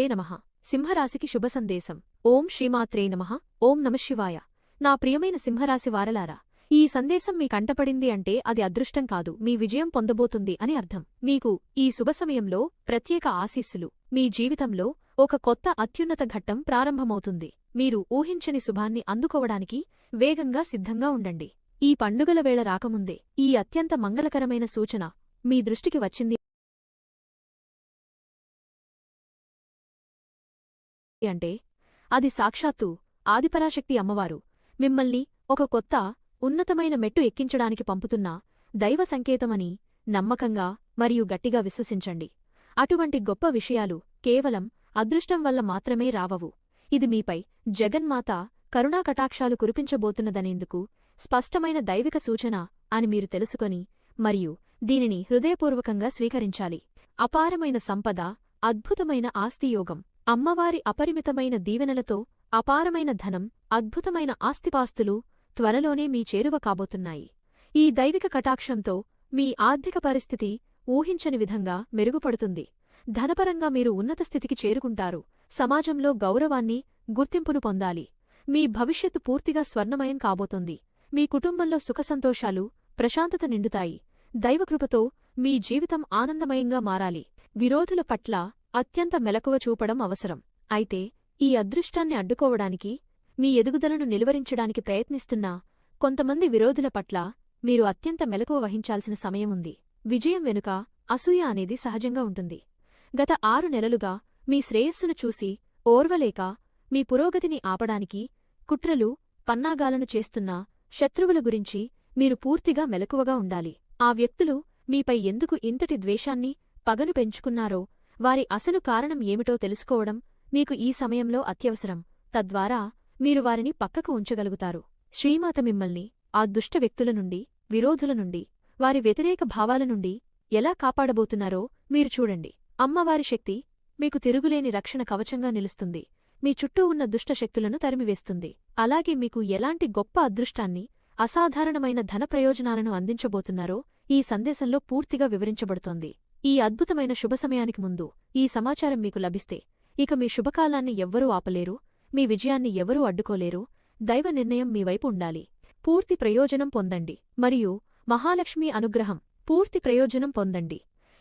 శ్రీమాత్రే నమ? సింహరాశికి శుభ సందేశం. ఓం శ్రీమాత్రే నమ. ఓం నమశివాయ నా ప్రియమైన సింహరాశి వారలారా ఈ సందేశం మీ కంటపడింది అంటే అది అదృష్టం కాదు మీ విజయం పొందబోతుంది అని అర్థం. మీకు ఈ శుభ సమయంలో ప్రత్యేక ఆశీస్సులు మీ జీవితంలో ఒక కొత్త అత్యున్నత ఘట్టం ప్రారంభమవుతుంది. మీరు ఊహించని శుభాన్ని అందుకోవడానికి వేగంగా సిద్ధంగా ఉండండి. ఈ పండుగల వేళ రాకముందే ఈ అత్యంత మంగళకరమైన సూచన మీ దృష్టికి వచ్చింది. అంటే? అది సాక్షాత్తు ఆదిపరాశక్తి అమ్మవారు. మిమ్మల్ని ఒక కొత్త ఉన్నతమైన మెట్టు ఎక్కించడానికి పంపుతున్న దైవ సంకేతమని నమ్మకంగా మరియు గట్టిగా విశ్వసించండి. అటువంటి గొప్ప విషయాలు కేవలం అదృష్టం వల్ల మాత్రమే రావవు. ఇది మీపై జగన్మాత కరుణాకటాక్షాలు కురిపించబోతున్నదనేందుకు స్పష్టమైన దైవిక సూచన అని మీరు తెలుసుకొని మరియు దీనిని హృదయపూర్వకంగా స్వీకరించాలి. అపారమైన సంపద అద్భుతమైన ఆస్తియోగం అమ్మవారి అపరిమితమైన దీవెనలతో అపారమైన ధనం అద్భుతమైన ఆస్తిపాస్తులు త్వరలోనే మీ చేరువ కాబోతున్నాయి. ఈ దైవిక కటాక్షంతో మీ ఆర్థిక పరిస్థితి ఊహించని విధంగా మెరుగుపడుతుంది. ధనపరంగా మీరు ఉన్నత స్థితికి చేరుకుంటారు. సమాజంలో గౌరవాన్ని గుర్తింపును పొందాలి. మీ భవిష్యత్తు పూర్తిగా స్వర్ణమయం కాబోతుంది. మీ కుటుంబంలో సుఖసంతోషాలు ప్రశాంతత నిండుతాయి. దైవకృపతో మీ జీవితం ఆనందమయంగా మారాలి. విరోధుల పట్ల అత్యంత మెలకువ చూపడం అవసరం. అయితే ఈ అదృష్టాన్ని అడ్డుకోవడానికి మీ ఎదుగుదలను నిలువరించడానికి ప్రయత్నిస్తున్న కొంతమంది విరోధుల పట్ల మీరు అత్యంత మెలకువ వహించాల్సిన సమయముంది విజయం వెనుక అసూయ అనేది సహజంగా ఉంటుంది. గత ఆరు నెలలుగా మీ శ్రేయస్సును చూసి ఓర్వలేక మీ పురోగతిని ఆపడానికి కుట్రలు పన్నాగాలను చేస్తున్న శత్రువుల గురించి మీరు పూర్తిగా మెలకువగా ఉండాలి. ఆ వ్యక్తులు మీపై ఎందుకు ఇంతటి ద్వేషాన్ని పగను పెంచుకున్నారో వారి అసలు కారణం ఏమిటో తెలుసుకోవడం మీకు ఈ సమయంలో అత్యవసరం. తద్వారా మీరు వారిని పక్కకు ఉంచగలుగుతారు. శ్రీమాత మిమ్మల్ని ఆ దుష్ట వ్యక్తుల నుండి విరోధుల నుండి వారి వ్యతిరేక భావాల నుండి ఎలా కాపాడబోతున్నారో మీరు చూడండి. అమ్మవారి శక్తి మీకు తిరుగులేని రక్షణ కవచంగా నిలుస్తుంది. మీ చుట్టూ ఉన్న దుష్టశక్తులను తరిమివేస్తుంది. అలాగే మీకు ఎలాంటి గొప్ప అదృష్టాన్ని అసాధారణమైన ధన ప్రయోజనాలను అందించబోతున్నారో ఈ సందేశంలో పూర్తిగా వివరించబడుతోంది. ఈ అద్భుతమైన శుభ సమయానికి ముందు ఈ సమాచారం మీకు లభిస్తే ఇక మీ శుభకాలాన్ని ఎవ్వరూ ఆపలేరు మీ విజయాన్ని ఎవరూ అడ్డుకోలేరు దైవ నిర్ణయం మీ వైపు ఉండాలి. పూర్తి ప్రయోజనం పొందండి. మరియు మహాలక్ష్మి అనుగ్రహం పూర్తి ప్రయోజనం పొందండి.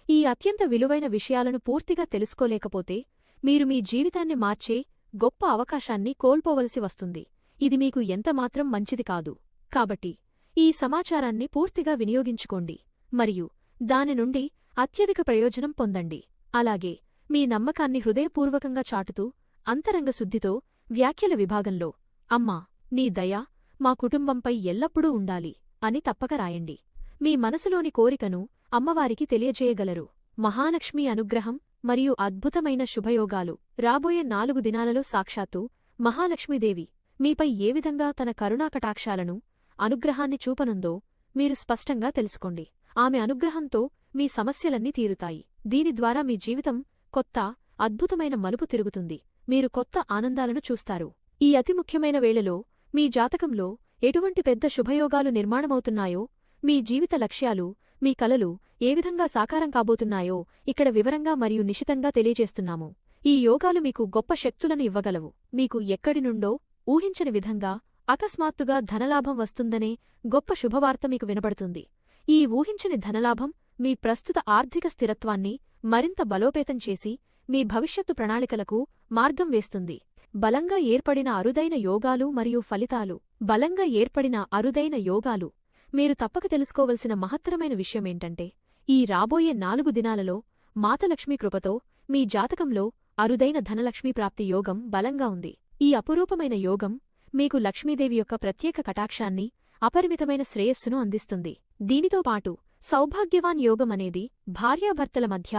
ఈ అత్యంత విలువైన విషయాలను పూర్తిగా తెలుసుకోలేకపోతే మీరు మీ జీవితాన్ని మార్చే గొప్ప అవకాశాన్ని కోల్పోవలసి వస్తుంది. ఇది మీకు ఎంతమాత్రం మంచిది కాదు. కాబట్టి ఈ సమాచారాన్ని పూర్తిగా వినియోగించుకోండి. మరియు దాని నుండి అత్యధిక ప్రయోజనం పొందండి. అలాగే మీ నమ్మకాన్ని హృదయపూర్వకంగా చాటుతూ అంతరంగ శుద్ధితో వ్యాఖ్యల విభాగంలో అమ్మా నీ దయ మా కుటుంబంపై ఎల్లప్పుడూ ఉండాలి అని తప్పక రాయండి. మీ మనసులోని కోరికను అమ్మవారికి తెలియజేయగలరు. మహాలక్ష్మి అనుగ్రహం మరియు అద్భుతమైన శుభయోగాలు. రాబోయే నాలుగు దినాలలో సాక్షాత్తు మహాలక్ష్మీదేవి మీపై ఏ విధంగా తన కరుణాకటాక్షాలను అనుగ్రహాన్ని చూపనుందో మీరు స్పష్టంగా తెలుసుకోండి. ఆమె అనుగ్రహంతో మీ సమస్యలన్నీ తీరుతాయి. దీని ద్వారా మీ జీవితం కొత్త అద్భుతమైన మలుపు తిరుగుతుంది. మీరు కొత్త ఆనందాలను చూస్తారు. ఈ అతి ముఖ్యమైన వేళలో మీ జాతకంలో ఎటువంటి పెద్ద శుభయోగాలు నిర్మాణమవుతున్నాయో మీ జీవిత లక్ష్యాలు మీ కలలు ఏ విధంగా సాకారం కాబోతున్నాయో ఇక్కడ వివరంగా మరియు నిశితంగా తెలియజేస్తున్నాము. ఈ యోగాలు మీకు గొప్ప శక్తులను ఇవ్వగలవు. మీకు ఎక్కడి నుండో ఊహించని విధంగా అకస్మాత్తుగా ధనలాభం వస్తుందనే గొప్ప శుభవార్త మీకు వినబడుతుంది. ఈ ఊహించని ధనలాభం మీ ప్రస్తుత ఆర్థిక స్థిరత్వాన్ని మరింత బలోపేతం చేసి మీ భవిష్యత్తు ప్రణాళికలకు మార్గం వేస్తుంది. బలంగా ఏర్పడిన అరుదైన యోగాలు మరియు ఫలితాలు బలంగా ఏర్పడిన అరుదైన యోగాలు. మీరు తప్పక తెలుసుకోవలసిన మహత్తరమైన విషయమేంటంటే ఈ రాబోయే నాలుగు దినాలలో మాతలక్ష్మీ కృపతో మీ జాతకంలో అరుదైన ధనలక్ష్మీ ప్రాప్తి యోగం బలంగా ఉంది. ఈ అపురూపమైన యోగం మీకు లక్ష్మీదేవి యొక్క ప్రత్యేక కటాక్షాన్ని అపరిమితమైన శ్రేయస్సును అందిస్తుంది. దీనితో పాటు సౌభాగ్యవాన్ యోగం అనేది భార్యాభర్తల మధ్య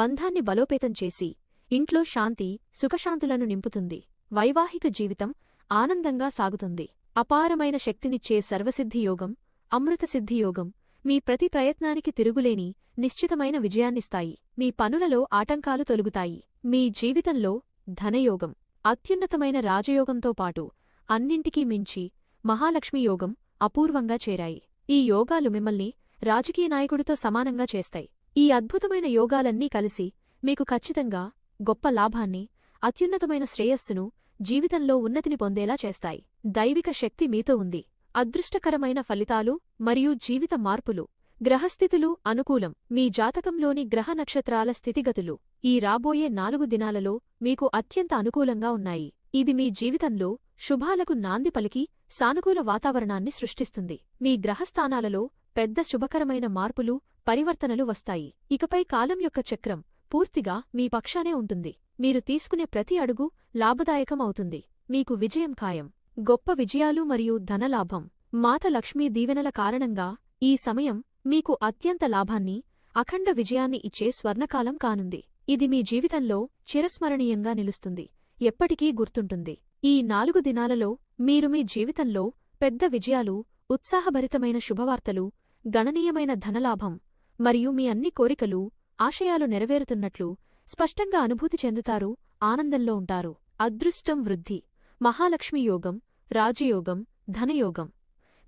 బంధాన్ని బలోపేతం చేసి ఇంట్లో శాంతి సుఖశాంతులను నింపుతుంది. వైవాహిక జీవితం ఆనందంగా సాగుతుంది. అపారమైన శక్తినిచ్చే సర్వసిద్ధి యోగం అమృతసిద్ధి యోగం మీ ప్రతి ప్రయత్నానికి తిరుగులేని నిశ్చితమైన విజయాన్నిస్తాయి. మీ పనులలో ఆటంకాలు తొలుగుతాయి. మీ జీవితంలో ధనయోగం అత్యున్నతమైన రాజయోగంతో పాటు అన్నింటికీ మించి మహాలక్ష్మి యోగం అపూర్వంగా చేరాయి. ఈ యోగాలు మిమ్మల్ని రాజకీయ నాయకుడితో సమానంగా చేస్తాయి. ఈ అద్భుతమైన యోగాలన్నీ కలిసి మీకు ఖచ్చితంగా గొప్ప లాభాన్ని అత్యున్నతమైన శ్రేయస్సును జీవితంలో ఉన్నతిని పొందేలా చేస్తాయి. దైవిక శక్తి మీతో ఉంది. అదృష్టకరమైన ఫలితాలు మరియు జీవిత మార్పులు గ్రహస్థితులు అనుకూలం. మీ జాతకంలోని గ్రహ నక్షత్రాల స్థితిగతులు ఈ రాబోయే నాలుగు దినాలలో మీకు అత్యంత అనుకూలంగా ఉన్నాయి. ఇది మీ జీవితంలో శుభాలకు నాంది పలికి సానుకూల వాతావరణాన్ని సృష్టిస్తుంది. మీ గ్రహస్థానాలలో పెద్ద శుభకరమైన మార్పులు పరివర్తనలు వస్తాయి. ఇకపై కాలం యొక్క చక్రం పూర్తిగా మీ పక్షానే ఉంటుంది. మీరు తీసుకునే ప్రతి అడుగు లాభదాయకం అవుతుంది. మీకు విజయం ఖాయం. గొప్ప విజయాలు మరియు ధనలాభం. మాత లక్ష్మీ దీవెనల కారణంగా ఈ సమయం మీకు అత్యంత లాభాన్ని అఖండ విజయాన్ని ఇచ్చే స్వర్ణకాలం కానుంది. ఇది మీ జీవితంలో చిరస్మరణీయంగా నిలుస్తుంది. ఎప్పటికీ గుర్తుంటుంది. ఈ నాలుగు దినాలలో మీరు మీ జీవితంలో పెద్ద విజయాలు ఉత్సాహభరితమైన శుభవార్తలు గణనీయమైన ధనలాభం మరియు మీ అన్ని కోరికలు ఆశయాలు నెరవేరుతున్నట్లు స్పష్టంగా అనుభూతి చెందుతారు ఆనందంలో ఉంటారు. అదృష్టం వృద్ధి మహాలక్ష్మి యోగం రాజయోగం ధనయోగం.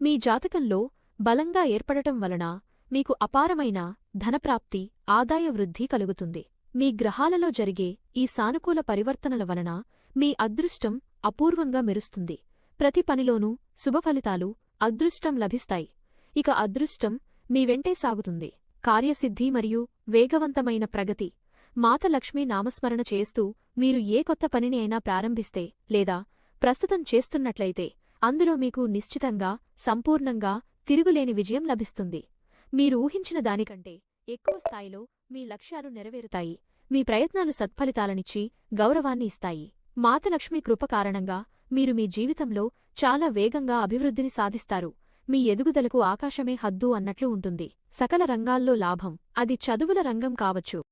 మీ జాతకంలో బలంగా ఏర్పడటం వలన మీకు అపారమైన ధనప్రాప్తి ఆదాయ వృద్ధి కలుగుతుంది. మీ గ్రహాలలో జరిగే ఈ సానుకూల పరివర్తనల వలన మీ అదృష్టం అపూర్వంగా మెరుస్తుంది. ప్రతి పనిలోనూ శుభఫలితాలు అదృష్టం లభిస్తాయి. ఇక అదృష్టం మీ వెంటే సాగుతుంది. కార్యసిద్ధి మరియు వేగవంతమైన ప్రగతి. మాత లక్ష్మీ నామస్మరణ చేస్తూ మీరు ఏ కొత్త పనిని అయినా ప్రారంభిస్తే లేదా ప్రస్తుతం చేస్తున్నట్లయితే అందులో మీకు నిశ్చితంగా సంపూర్ణంగా తిరుగులేని విజయం లభిస్తుంది. మీరు ఊహించిన దానికంటే ఎక్కువ స్థాయిలో మీ లక్ష్యాలు నెరవేరుతాయి. మీ ప్రయత్నాలు సత్ఫలితాలనిచ్చి గౌరవాన్ని ఇస్తాయి. మాతలక్ష్మి కృప కారణంగా మీరు మీ జీవితంలో చాలా వేగంగా అభివృద్ధిని సాధిస్తారు. మీ ఎదుగుదలకు ఆకాశమే హద్దు అన్నట్లు ఉంటుంది. సకల రంగాల్లో లాభం. అది చదువుల రంగం కావచ్చు.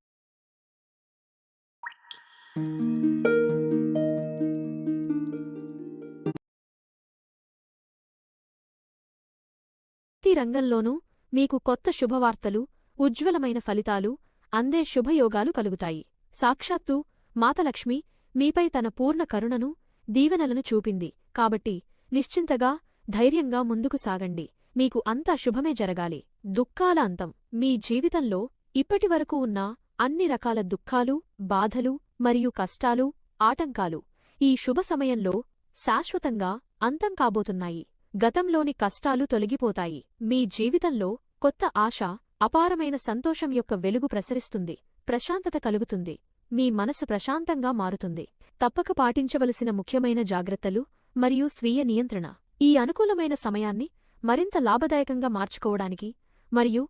ప్రతి రంగంలోనూ మీకు కొత్త శుభవార్తలు ఉజ్వలమైన ఫలితాలు అందే శుభయోగాలు కలుగుతాయి. సాక్షాత్తు మాతలక్ష్మి మీపై తన పూర్ణ కరుణను దీవెనలను చూపింది. కాబట్టి నిశ్చింతగా ధైర్యంగా ముందుకు సాగండి. మీకు అంతా శుభమే జరగాలి. దుఃఖాల అంతం. మీ జీవితంలో ఇప్పటివరకు ఉన్న అన్ని రకాల దుఃఖాలు బాధలు మరియు కష్టాలు ఆటంకాలు ఈ శుభ సమయంలో శాశ్వతంగా అంతం కాబోతున్నాయి. గతంలోని కష్టాలు తొలగిపోతాయి. మీ జీవితంలో కొత్త ఆశ అపారమైన సంతోషం యొక్క వెలుగు ప్రసరిస్తుంది. ప్రశాంతత కలుగుతుంది. మీ మనసు ప్రశాంతంగా మారుతుంది. తప్పక పాటించవలసిన ముఖ్యమైన జాగ్రత్తలు మరియు స్వీయ నియంత్రణ. ఈ అనుకూలమైన సమయాన్ని మరింత లాభదాయకంగా మార్చుకోవడానికి మరియు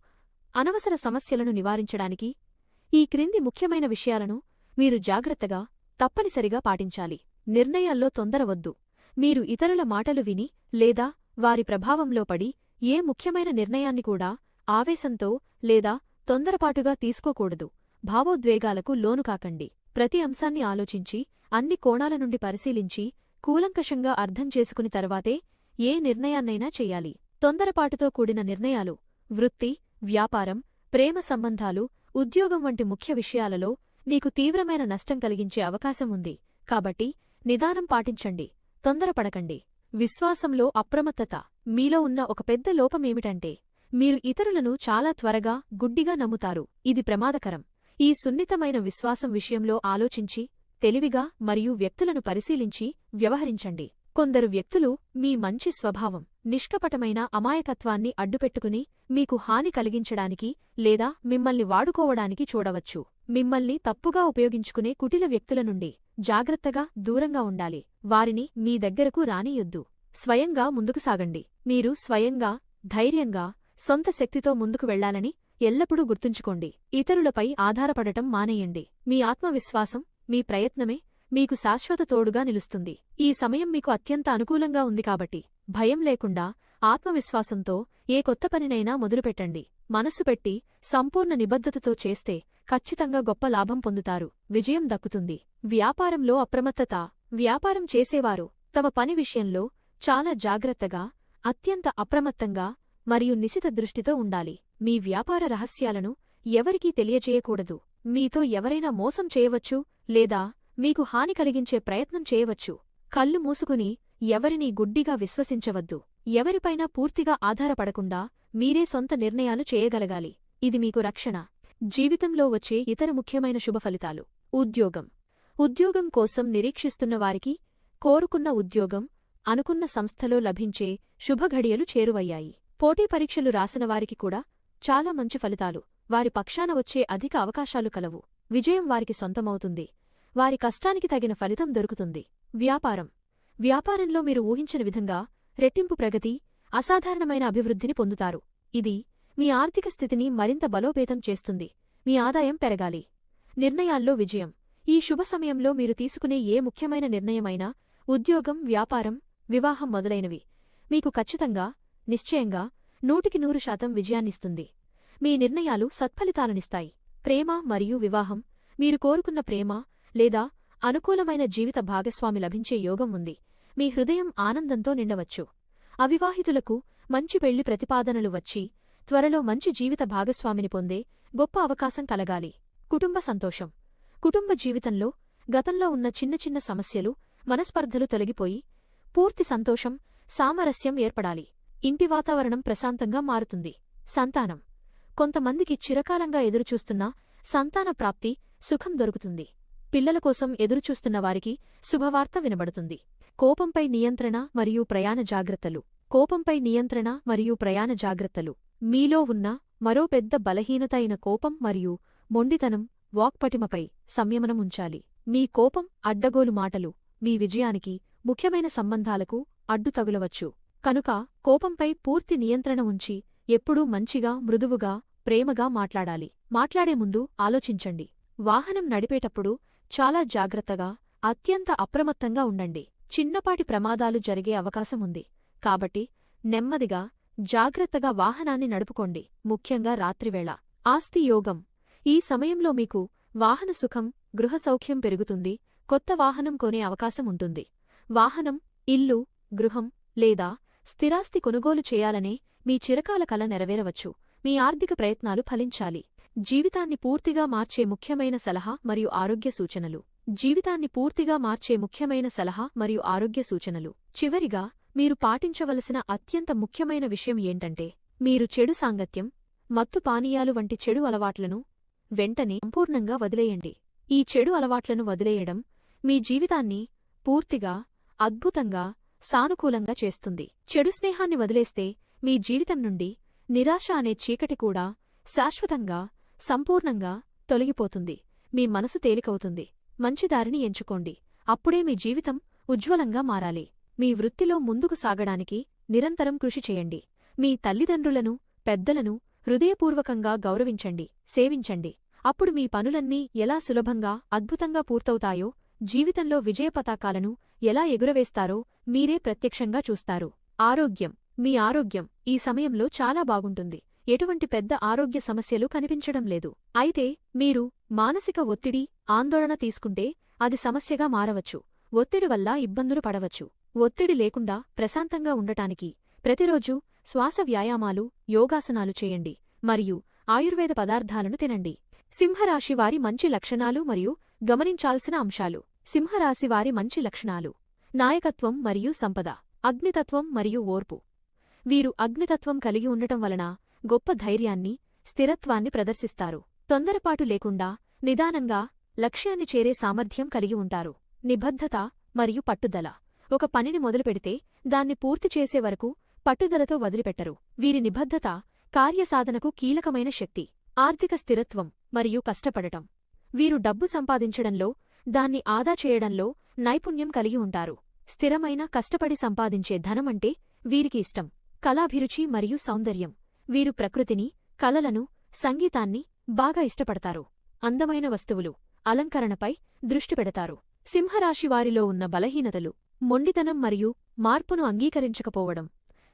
అనవసర సమస్యలను నివారించడానికి ఈ క్రింది ముఖ్యమైన విషయాలను మీరు జాగ్రత్తగా తప్పనిసరిగా పాటించాలి. నిర్ణయాల్లో తొందరవద్దు మీరు ఇతరుల మాటలు విని లేదా వారి ప్రభావంలో పడి ఏ ముఖ్యమైన నిర్ణయాన్ని కూడా ఆవేశంతో లేదా తొందరపాటుగా తీసుకోకూడదు. భావోద్వేగాలకు లోను కాకండి. ప్రతి అంశాన్ని ఆలోచించి అన్ని కోణాల నుండి పరిశీలించి కూలంకషంగా అర్థం చేసుకుని తర్వాతే ఏ నిర్ణయాన్నైనా చెయ్యాలి తొందరపాటుతో కూడిన నిర్ణయాలు వృత్తి వ్యాపారం ప్రేమ సంబంధాలు ఉద్యోగం వంటి ముఖ్య విషయాలలో నీకు తీవ్రమైన నష్టం కలిగించే అవకాశం ఉంది. కాబట్టి నిదానం పాటించండి. తొందరపడకండి. విశ్వాసంలో అప్రమత్తత. మీలో ఉన్న ఒక పెద్ద లోపమేమిటంటే మీరు ఇతరులను చాలా త్వరగా గుడ్డిగా నమ్ముతారు. ఇది ప్రమాదకరం. ఈ సున్నితమైన విశ్వాసం విషయంలో ఆలోచించి తెలివిగా మరియు వ్యక్తులను పరిశీలించి వ్యవహరించండి. కొందరు వ్యక్తులు మీ మంచి స్వభావం నిష్కపటమైన అమాయకత్వాన్ని అడ్డుపెట్టుకుని మీకు హాని కలిగించడానికి లేదా మిమ్మల్ని వాడుకోవడానికి చూడవచ్చు. మిమ్మల్ని తప్పుగా ఉపయోగించుకునే కుటిల వ్యక్తుల నుండి జాగ్రత్తగా దూరంగా ఉండాలి. వారిని మీ దగ్గరకు రానియొద్దు. స్వయంగా ముందుకు సాగండి. మీరు స్వయంగా ధైర్యంగా సొంత శక్తితో ముందుకు వెళ్ళాలని ఎల్లప్పుడూ గుర్తుంచుకోండి. ఇతరులపై ఆధారపడటం మానేయండి. మీ ఆత్మవిశ్వాసం మీ ప్రయత్నమే మీకు శాశ్వత తోడుగా నిలుస్తుంది. ఈ సమయం మీకు అత్యంత అనుకూలంగా ఉంది కాబట్టి భయం లేకుండా ఆత్మవిశ్వాసంతో ఏ కొత్త పనినైనా మొదలుపెట్టండి. మనస్సు పెట్టి సంపూర్ణ నిబద్ధతతో చేస్తే ఖచ్చితంగా గొప్ప లాభం పొందుతారు. విజయం దక్కుతుంది. వ్యాపారంలో అప్రమత్తత. వ్యాపారం చేసేవారు తమ పని విషయంలో చాలా జాగ్రత్తగా అత్యంత అప్రమత్తంగా మరియు నిశిత దృష్టితో ఉండాలి. మీ వ్యాపార రహస్యాలను ఎవరికీ తెలియచేయకూడదు. మీతో ఎవరైనా మోసం చేయవచ్చు లేదా మీకు హాని కలిగించే ప్రయత్నం చేయవచ్చు. కళ్ళు మూసుకుని ఎవరినీ గుడ్డిగా విశ్వసించవద్దు. ఎవరిపైనా పూర్తిగా ఆధారపడకుండా మీరే సొంత నిర్ణయాలు చేయగలగాలి. ఇది మీకు రక్షణ. జీవితంలో వచ్చే ఇతర ముఖ్యమైన శుభఫలితాలు ఉద్యోగం. ఉద్యోగం కోసం నిరీక్షిస్తున్న వారికి కోరుకున్న ఉద్యోగం అనుకున్న సంస్థలో లభించే శుభఘడియలు చేరువయ్యాయి. పోటీ పరీక్షలు రాసిన వారికి కూడా చాలా మంచి ఫలితాలు. వారి పక్షాన వచ్చే అధిక అవకాశాలు కలవు. విజయం వారికి సొంతమవుతుంది. వారి కష్టానికి తగిన ఫలితం దొరుకుతుంది. వ్యాపారం. వ్యాపారంలో మీరు ఊహించిన విధంగా రెట్టింపు ప్రగతి అసాధారణమైన అభివృద్ధిని పొందుతారు. ఇది మీ ఆర్థిక స్థితిని మరింత బలోపేతం చేస్తుంది. మీ ఆదాయం పెరగాలి. నిర్ణయాల్లో విజయం. ఈ శుభ సమయంలో మీరు తీసుకునే ఏ ముఖ్యమైన నిర్ణయమైనా ఉద్యోగం వ్యాపారం వివాహం మొదలైనవి. మీకు ఖచ్చితంగా నిశ్చయంగా నూటికి నూరు శాతం విజయాన్నిస్తుంది మీ నిర్ణయాలు సత్ఫలితాలనిస్తాయి. ప్రేమ మరియు వివాహం. మీరు కోరుకున్న ప్రేమ లేదా అనుకూలమైన జీవిత భాగస్వామి లభించే యోగం ఉంది. మీ హృదయం ఆనందంతో నిండవచ్చు. అవివాహితులకు మంచి పెళ్ళి ప్రతిపాదనలు వచ్చి త్వరలో మంచి జీవిత భాగస్వామిని పొందే గొప్ప అవకాశం కలగాలి. కుటుంబ సంతోషం. కుటుంబ జీవితంలో గతంలో ఉన్న చిన్న చిన్న సమస్యలు మనస్పర్ధలు తొలగిపోయి పూర్తి సంతోషం సామరస్యం ఏర్పడాలి. ఇంటి వాతావరణం ప్రశాంతంగా మారుతుంది. సంతానం. కొంతమందికి చిరకాలంగా ఎదురుచూస్తున్న సంతాన ప్రాప్తి సుఖం దొరుకుతుంది. పిల్లల కోసం ఎదురుచూస్తున్న వారికి శుభవార్త వినబడుతుంది. కోపంపై నియంత్రణ మరియు ప్రయాణ జాగ్రత్తలు. కోపంపై నియంత్రణ మరియు ప్రయాణ జాగ్రత్తలు. మీలో ఉన్న మరో పెద్ద బలహీనత అయిన కోపం మరియు మొండితనం వాక్పటిమపై సంయమనం ఉంచాలి. మీ కోపం అడ్డగోలు మాటలు. మీ విజయానికి ముఖ్యమైన సంబంధాలకు అడ్డు తగులవచ్చు. కనుక కోపంపై పూర్తి నియంత్రణ ఉంచి ఎప్పుడూ మంచిగా మృదువుగా ప్రేమగా మాట్లాడాలి. మాట్లాడే ముందు ఆలోచించండి. వాహనం నడిపేటప్పుడు చాలా జాగ్రత్తగా అత్యంత అప్రమత్తంగా ఉండండి. చిన్నపాటి ప్రమాదాలు జరిగే అవకాశం ఉంది. కాబట్టి నెమ్మదిగా జాగ్రత్తగా వాహనాన్ని నడుపుకోండి. ముఖ్యంగా రాత్రివేళ. ఆస్తి యోగం. ఈ సమయంలో మీకు వాహన సుఖం గృహ సౌఖ్యం పెరుగుతుంది. కొత్త వాహనం కొనే అవకాశం ఉంటుంది. వాహనం ఇల్లు గృహం లేదా స్థిరాస్తి కొనుగోలు చేయాలనే మీ చిరకాల కల నెరవేరవచ్చు. మీ ఆర్థిక ప్రయత్నాలు ఫలించాలి. జీవితాన్ని పూర్తిగా మార్చే ముఖ్యమైన సలహా మరియు ఆరోగ్య సూచనలు. జీవితాన్ని పూర్తిగా మార్చే ముఖ్యమైన సలహా మరియు ఆరోగ్య సూచనలు. చివరిగా మీరు పాటించవలసిన అత్యంత ముఖ్యమైన విషయం ఏంటంటే మీరు చెడు సాంగత్యం మత్తు పానీయాలు వంటి చెడు అలవాట్లను వెంటనే సంపూర్ణంగా వదిలేయండి. ఈ చెడు అలవాట్లను వదిలేయడం మీ జీవితాన్ని పూర్తిగా అద్భుతంగా సానుకూలంగా చేస్తుంది. చెడు స్నేహాన్ని వదిలేస్తే మీ జీవితం నుండి నిరాశ అనే చీకటి కూడా శాశ్వతంగా సంపూర్ణంగా తొలగిపోతుంది. మీ మనసు తేలికవుతుంది. మంచి దారిని ఎంచుకోండి. అప్పుడే మీ జీవితం ఉజ్వలంగా మారాలి. మీ వృత్తిలో ముందుకు సాగడానికి నిరంతరం కృషి చేయండి. మీ తల్లిదండ్రులను పెద్దలను హృదయపూర్వకంగా గౌరవించండి సేవించండి. అప్పుడు మీ పనులన్నీ ఎలా సులభంగా అద్భుతంగా పూర్తవుతాయో జీవితంలో విజయపతాకాలను ఎలా ఎగురవేస్తారో మీరే ప్రత్యక్షంగా చూస్తారు. ఆరోగ్యం. మీ ఆరోగ్యం ఈ సమయంలో చాలా బాగుంటుంది. ఎటువంటి పెద్ద ఆరోగ్య సమస్యలు కనిపించడం లేదు. అయితే మీరు మానసిక ఒత్తిడి ఆందోళన తీసుకుంటే అది సమస్యగా మారవచ్చు. ఒత్తిడి వల్ల ఇబ్బందులు పడవచ్చు. ఒత్తిడి లేకుండా ప్రశాంతంగా ఉండటానికి ప్రతిరోజూ శ్వాస వ్యాయామాలు యోగాసనాలు చేయండి. మరియు ఆయుర్వేద పదార్థాలను తినండి. సింహరాశివారి మంచి లక్షణాలు మరియు గమనించాల్సిన అంశాలు. సింహరాశివారి మంచి లక్షణాలు. నాయకత్వం మరియు సంపద. అగ్నితత్వం మరియు ఓర్పు. వీరు అగ్నితత్వం కలిగి ఉండటం వలన గొప్ప ధైర్యాన్ని స్థిరత్వాన్ని ప్రదర్శిస్తారు. తొందరపాటు లేకుండా నిదానంగా లక్ష్యాన్ని చేరే సామర్థ్యం కలిగి ఉంటారు. నిబద్ధత మరియు పట్టుదల. ఒక పనిని మొదలుపెడితే దాన్ని పూర్తి చేసే వరకు పట్టుదలతో వదిలిపెట్టరు. వీరి నిబద్ధత కార్యసాధనకు కీలకమైన శక్తి. ఆర్థిక స్థిరత్వం మరియు కష్టపడటం. వీరు డబ్బు సంపాదించడంలో దాన్ని ఆదా చేయడంలో నైపుణ్యం కలిగి ఉంటారు. స్థిరమైన కష్టపడి సంపాదించే ధనమంటే వీరికి ఇష్టం. కళాభిరుచి మరియు సౌందర్యం. వీరు ప్రకృతిని కలలను సంగీతాన్ని బాగా ఇష్టపడతారు. అందమైన వస్తువులు అలంకరణపై దృష్టి పెడతారు. సింహరాశివారిలో ఉన్న బలహీనతలు మొండితనం మరియు మార్పును అంగీకరించకపోవడం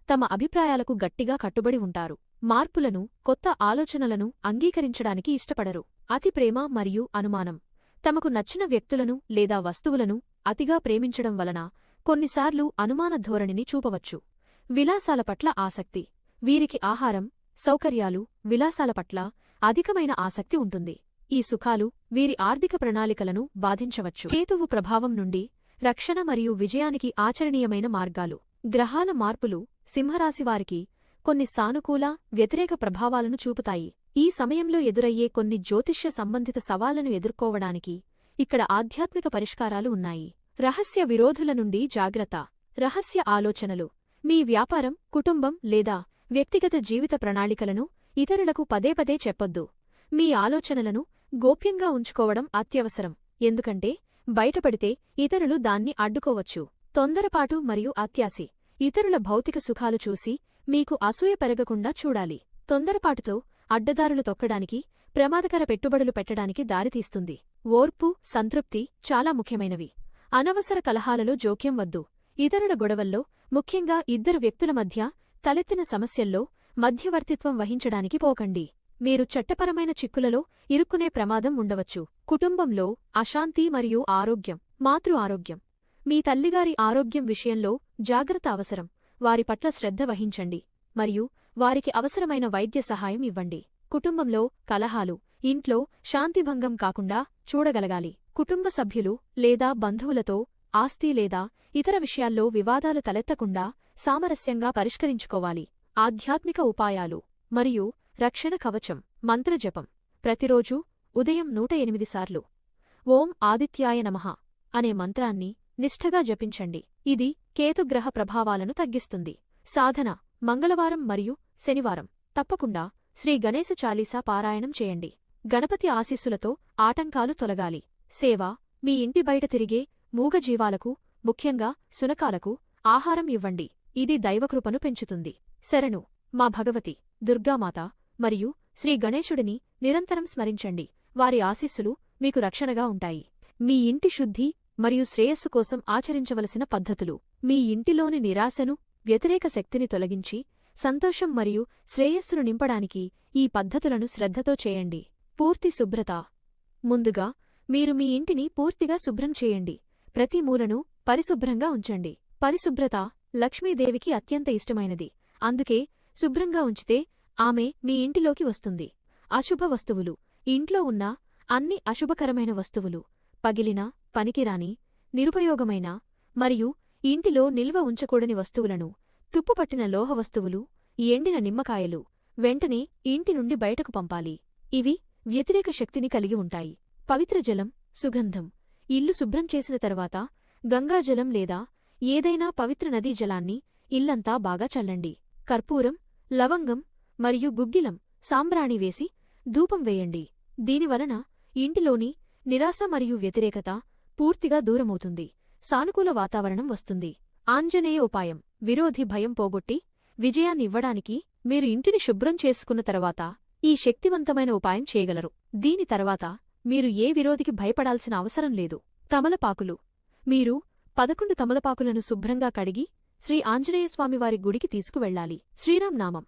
తమ అభిప్రాయాలకు గట్టిగా కట్టుబడి ఉంటారు. మార్పులను కొత్త ఆలోచనలను అంగీకరించడానికి ఇష్టపడరు. అతి ప్రేమ మరియు అనుమానం తమకు నచ్చిన వ్యక్తులను లేదా వస్తువులను అతిగా ప్రేమించడం వలన కొన్నిసార్లు అనుమాన ధోరణిని చూపవచ్చు. విలాసాల పట్ల ఆసక్తి వీరికి ఆహారం సౌకర్యాలు విలాసాల పట్ల అధికమైన ఆసక్తి ఉంటుంది. ఈ సుఖాలు వీరి ఆర్థిక ప్రణాళికలను బాధించవచ్చు. కేతువు ప్రభావం నుండి రక్షణ మరియు విజయానికి ఆచరణీయమైన మార్గాలు. గ్రహాల మార్పులు సింహరాశివారికి కొన్ని సానుకూల వ్యతిరేక ప్రభావాలను చూపుతాయి. ఈ సమయంలో ఎదురయ్యే కొన్ని జ్యోతిష్య సంబంధిత సవాళ్ళను ఎదుర్కోవడానికి ఇక్కడ ఆధ్యాత్మిక పరిష్కారాలు ఉన్నాయి. రహస్య విరోధుల నుండి జాగ్రత్త. రహస్య ఆలోచనలు. మీ వ్యాపారం కుటుంబం లేదా వ్యక్తిగత జీవిత ప్రణాళికలను ఇతరులకు పదే పదే చెప్పొద్దు. మీ ఆలోచనలను గోప్యంగా ఉంచుకోవడం అత్యవసరం. ఎందుకంటే బయటపడితే ఇతరులు దాన్ని అడ్డుకోవచ్చు. తొందరపాటు మరియు అత్యాసి. ఇతరుల భౌతిక సుఖాలు చూసి మీకు అసూయ పెరగకుండా చూడాలి. తొందరపాటుతో అడ్డదారులు తొక్కడానికి ప్రమాదకర పెట్టుబడులు పెట్టడానికి దారితీస్తుంది. ఓర్పు సంతృప్తి చాలా ముఖ్యమైనవి. అనవసర కలహాలలో జోక్యం వద్దు. ఇతరుల గొడవల్లో ముఖ్యంగా ఇద్దరు వ్యక్తుల మధ్య తలెత్తిన సమస్యల్లో మధ్యవర్తిత్వం వహించడానికి పోకండి. మీరు చట్టపరమైన చిక్కులలో ఇరుక్కునే ప్రమాదం ఉండవచ్చు. కుటుంబంలో అశాంతి మరియు ఆరోగ్యం మాతృ ఆరోగ్యం. మీ తల్లిగారి ఆరోగ్యం విషయంలో జాగ్రత్త అవసరం. వారి పట్ల శ్రద్ధ వహించండి. మరియు వారికి అవసరమైన వైద్య సహాయం ఇవ్వండి. కుటుంబంలో కలహాలు ఇంట్లో శాంతిభంగం కాకుండా చూడగలగాలి. కుటుంబ సభ్యులు లేదా బంధువులతో ఆస్తి లేదా ఇతర విషయాల్లో వివాదాలు తలెత్తకుండా సామరస్యంగా పరిష్కరించుకోవాలి. ఆధ్యాత్మిక ఉపాయాలు మరియు రక్షణ కవచం. మంత్రజపం ప్రతిరోజూ ఉదయం నూట ఎనిమిది సార్లు. ఓం ఆదిత్యాయ నమః అనే మంత్రాన్ని నిష్ఠగా జపించండి. ఇది కేతుగ్రహ ప్రభావాలను తగ్గిస్తుంది. సాధన మంగళవారం మరియు శనివారం. తప్పకుండా శ్రీ గణేశ చాలీసా పారాయణం చేయండి. గణపతి ఆశీస్సులతో ఆటంకాలు తొలగాలి. సేవ మీ ఇంటి బయట తిరిగే మూగజీవాలకు ముఖ్యంగా సునకాలకు ఆహారం ఇవ్వండి. ఇది దైవకృపను పెంచుతుంది. శరణు మా భగవతి దుర్గామాత మరియు శ్రీ గణేశుడిని నిరంతరం స్మరించండి. వారి ఆశీస్సులు మీకు రక్షణగా ఉంటాయి. మీ ఇంటి శుద్ధి మరియు శ్రేయస్సు కోసం ఆచరించవలసిన పద్ధతులు. మీ ఇంటిలోని నిరాశను వ్యతిరేక శక్తిని తొలగించి సంతోషం మరియు శ్రేయస్సును నింపడానికి ఈ పద్ధతులను శ్రద్ధతో చేయండి. పూర్తి శుభ్రత. ముందుగా మీరు మీ ఇంటిని పూర్తిగా శుభ్రం చేయండి. ప్రతి మూలను పరిశుభ్రంగా ఉంచండి. పరిశుభ్రత లక్ష్మీదేవికి అత్యంత ఇష్టమైనది. అందుకే శుభ్రంగా ఉంచితే ఆమె మీ ఇంటిలోకి వస్తుంది. అశుభ వస్తువులు. ఇంట్లో ఉన్న అన్ని అశుభకరమైన వస్తువులు. పగిలిన పనికిరాని నిరుపయోగమైన మరియు ఇంటిలో నిల్వ ఉంచకూడని వస్తువులను తుప్పుపట్టిన లోహ వస్తువులు ఎండిన నిమ్మకాయలు వెంటనే ఇంటి నుండి బయటకు పంపాలి. ఇవి వ్యతిరేక శక్తిని కలిగి ఉంటాయి. పవిత్ర జలం సుగంధం ఇల్లు శుభ్రం చేసిన తర్వాత గంగాజలం లేదా ఏదైనా పవిత్ర నదీ జలాన్ని ఇల్లంతా బాగా చల్లండి. కర్పూరం లవంగం మరియు గుగ్గిలం సాంబ్రాణి వేసి ధూపం వేయండి. దీనివలన ఇంటిలోని నిరాశ మరియు వ్యతిరేకత పూర్తిగా దూరమవుతుంది. సానుకూల వాతావరణం వస్తుంది. ఆంజనేయ ఉపాయం. విరోధి భయం పోగొట్టి విజయాన్నివ్వడానికి మీరు ఇంటిని శుభ్రం చేసుకున్న తర్వాత ఈ శక్తివంతమైన ఉపాయం చేయగలరు. దీని తర్వాత మీరు ఏ విరోధికి భయపడాల్సిన అవసరం లేదు. తమలపాకులు. మీరు పదకొండు తమలపాకులను శుభ్రంగా కడిగి శ్రీ ఆంజనేయస్వామివారి గుడికి తీసుకువెళ్ళాలి. శ్రీరాంనామం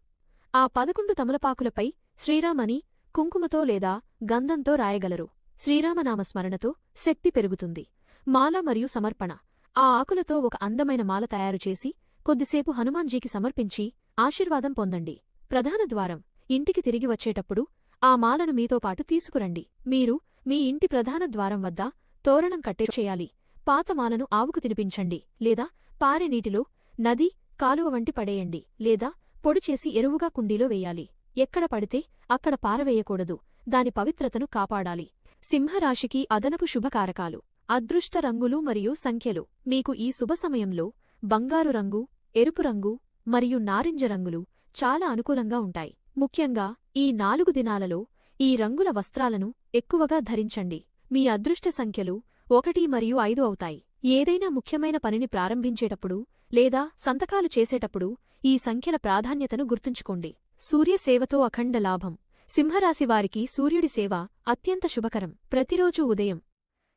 ఆ పదకొండు తమలపాకులపై శ్రీరామని కుంకుమతో లేదా గంధంతో రాయగలరు. శ్రీరామనామ స్మరణతో శక్తి పెరుగుతుంది. మాల మరియు సమర్పణ. ఆ ఆకులతో ఒక అందమైన మాల తయారుచేసి కొద్దిసేపు హనుమాన్జీకి సమర్పించి ఆశీర్వాదం పొందండి. ప్రధాన ద్వారం. ఇంటికి తిరిగి వచ్చేటప్పుడు ఆ మాలను మీతో పాటు తీసుకురండి. మీరు మీ ఇంటి ప్రధాన ద్వారం వద్ద తోరణం కట్టే చేయాలి. పాత మాలను ఆవుకు తినిపించండి. లేదా పారే నీటిలో నది కాలువ వంటి పడేయండి. లేదా పొడిచేసి ఎరువుగా కుండీలో వేయాలి. ఎక్కడ పడితే అక్కడ పారవేయకూడదు. దాని పవిత్రతను కాపాడాలి. సింహరాశికి అదనపు శుభకారకాలు. అదృష్ట రంగులు మరియు సంఖ్యలు. మీకు ఈ శుభ సమయంలో బంగారు రంగు ఎరుపు రంగు మరియు నారింజ రంగులు చాలా అనుకూలంగా ఉంటాయి. ముఖ్యంగా ఈ నాలుగు దినాలలో ఈ రంగుల వస్త్రాలను ఎక్కువగా ధరించండి. మీ అదృష్ట సంఖ్యలు ఒకటి మరియు ఐదు అవుతాయి. ఏదైనా ముఖ్యమైన పనిని ప్రారంభించేటప్పుడు లేదా సంతకాలు చేసేటప్పుడు ఈ సంఖ్యల ప్రాధాన్యతను గుర్తుంచుకోండి. సూర్యసేవతో అఖండ లాభం. సింహరాశివారికి సూర్యుడి సేవ అత్యంత శుభకరం. ప్రతిరోజూ ఉదయం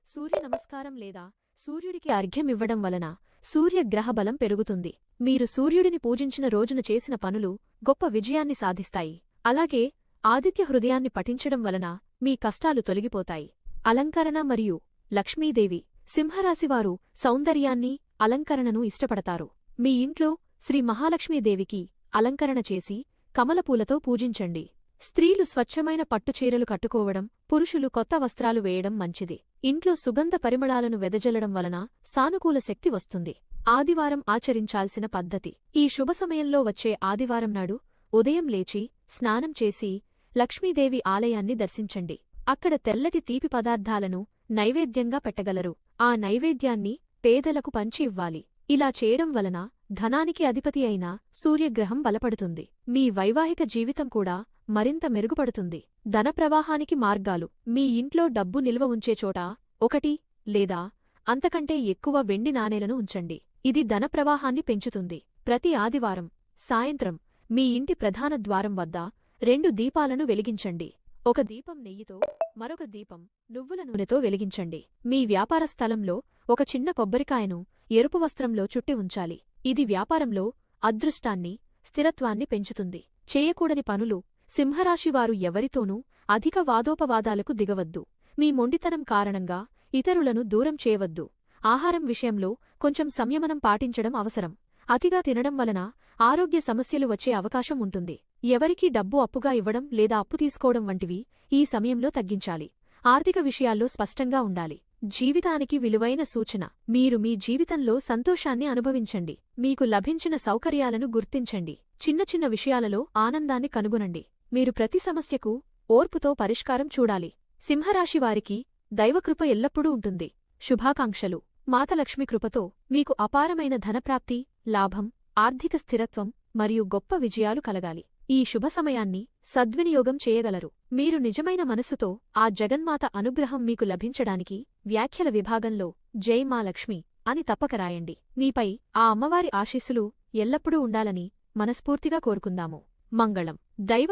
సూర్య నమస్కారం లేదా సూర్యుడికి అర్ఘ్యమివ్వడం వలన సూర్యగ్రహబలం పెరుగుతుంది. మీరు సూర్యుడిని పూజించిన రోజున చేసిన పనులు గొప్ప విజయాన్ని సాధిస్తాయి. అలాగే ఆదిత్య హృదయాన్ని పఠించడం వలన మీ కష్టాలు తొలగిపోతాయి. అలంకరణ మరియు లక్ష్మీదేవి సింహరాశివారు సౌందర్యాన్ని అలంకరణను ఇష్టపడతారు. మీ ఇంట్లో శ్రీ మహాలక్ష్మీదేవికి అలంకరణ చేసి కమలపూలతో పూజించండి. స్త్రీలు స్వచ్ఛమైన పట్టుచీరలు కట్టుకోవడం పురుషులు కొత్త వస్త్రాలు వేయడం మంచిది. ఇంట్లో సుగంధ పరిమళాలను వెదజల్లడం వలన సానుకూల శక్తి వస్తుంది. ఆదివారం ఆచరించాల్సిన పద్ధతి. ఈ శుభ సమయంలో వచ్చే ఆదివారం నాడు ఉదయం లేచి స్నానం చేసి లక్ష్మీదేవి ఆలయాన్ని దర్శించండి. అక్కడ తెల్లటి తీపి పదార్థాలను నైవేద్యంగా పెట్టగలరు. ఆ నైవేద్యాన్ని పేదలకు పంచి ఇవ్వాలి. ఇలా చేయడం వలన ధనానికి అధిపతి అయిన సూర్యగ్రహం బలపడుతుంది. మీ వైవాహిక జీవితం కూడా మరింత మెరుగుపడుతుంది. ధన ప్రవాహానికి మార్గాలు. మీ ఇంట్లో డబ్బు నిల్వ ఉంచే చోట ఒకటి లేదా అంతకంటే ఎక్కువ వెండి నాణేలను ఉంచండి. ఇది ధన ప్రవాహాన్ని పెంచుతుంది. ప్రతి ఆదివారం సాయంత్రం మీ ఇంటి ప్రధాన ద్వారం వద్ద రెండు దీపాలను వెలిగించండి. ఒక దీపం నెయ్యితో మరొక దీపం నువ్వుల నూనెతో వెలిగించండి. మీ వ్యాపార స్థలంలో ఒక చిన్న కొబ్బరికాయను ఎరుపు వస్త్రంలో చుట్టి ఉంచాలి. ఇది వ్యాపారంలో అదృష్టాన్ని స్థిరత్వాన్ని పెంచుతుంది. చేయకూడని పనులు సింహరాశివారు ఎవరితోనూ అధిక వాదోపవాదాలకు దిగవద్దు. మీ మొండితనం కారణంగా ఇతరులను దూరం చేయవద్దు. ఆహారం విషయంలో కొంచెం సంయమనం పాటించడం అవసరం. అతిగా తినడం వలన ఆరోగ్య సమస్యలు వచ్చే అవకాశం ఉంటుంది. ఎవరికీ డబ్బు అప్పుగా ఇవ్వడం లేదా అప్పు తీసుకోవడం వంటివి ఈ సమయంలో తగ్గించాలి. ఆర్థిక విషయాల్లో స్పష్టంగా ఉండాలి. జీవితానికి విలువైన సూచన. మీరు మీ జీవితంలో సంతోషాన్ని అనుభవించండి. మీకు లభించిన సౌకర్యాలను గుర్తించండి. చిన్న చిన్న విషయాలలో ఆనందాన్ని కనుగొనండి. మీరు ప్రతి సమస్యకు ఓర్పుతో పరిష్కారం చూడాలి. సింహరాశివారికి దైవకృప ఎల్లప్పుడూ ఉంటుంది. శుభాకాంక్షలు. మాతలక్ష్మి కృపతో మీకు అపారమైన ధనప్రాప్తి లాభం ఆర్థిక స్థిరత్వం మరియు గొప్ప విజయాలు కలగాలి. ఈ శుభ సమయాన్ని సద్వినియోగం చేయగలరు. మీరు నిజమైన మనసుతో ఆ జగన్మాత అనుగ్రహం మీకు లభించడానికి వ్యాఖ్యల విభాగంలో జై మా లక్ష్మి అని తప్పక రాయండి. మీపై ఆ అమ్మవారి ఆశీస్సులు ఎల్లప్పుడూ ఉండాలని మనస్ఫూర్తిగా కోరుకుందాము. మంగళం దైవ